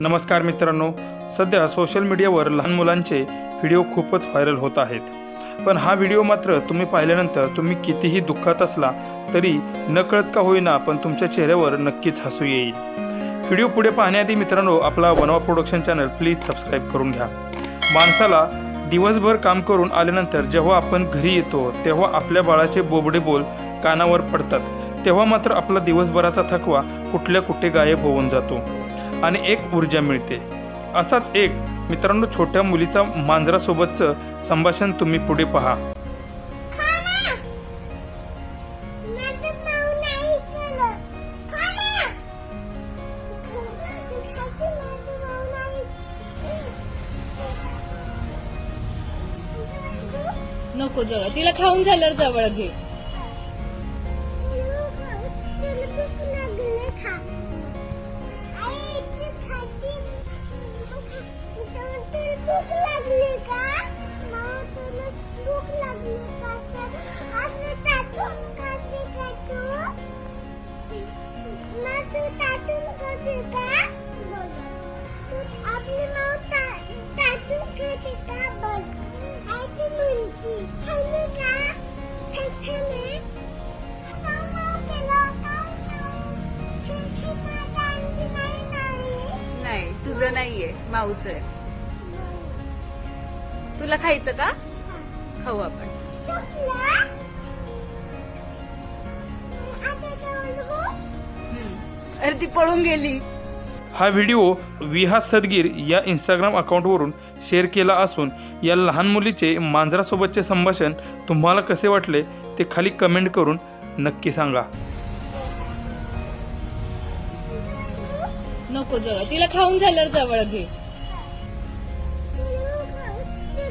नमस्कार मित्रांनो सध्या सोशल मीडियावर लहान मुलांचे व्हिडिओ खूपच व्हायरल होत आहेत. पण हा व्हिडिओ मात्र तुम्ही पाहिल्यानंतर तुम्ही कितीही दुःखात असला तरी नकळत का होईना पण तुमच्या चेहऱ्यावर नक्कीच हसू येईल. व्हिडिओ पुढे पाहण्याआधी मित्रांनो आपला वनवा प्रोडक्शन चॅनल प्लीज सबस्क्राईब करून घ्या. माणसाला दिवसभर काम करून आल्यानंतर जेव्हा आपण घरी येतो तेव्हा आपल्या बाळाचे बोबडे बोल कानावर पडतात. तेव्हा मात्र आपला दिवसभराचा थकवा कुठल्या कुठे गायब होऊन जातो. आणि एक ऊर्जा मिळते. असाच एक मित्रांनो छोट्या मुलीचा मांजरासोबतचं संभाषण तुम्ही पुढे पहा. नको जवळ तिला खाऊन झाल्यावर जवळ घे. तुझं नाहीये माऊचं आहे. तुला खायचं का? खाऊ आपण. अरे ती पळून गेली. हा व्हिडिओ विहा सदगीर या इंस्टाग्राम अकाउंटवरून शेअर केला असून या लहान मुलीचे मांजरासोबतचे संभाषण तुम्हाला कसे वाटले ते खाली कमेंट करून नक्की सांगा. नको जवळ तिला खाऊन झाल्यावर जवळ घे.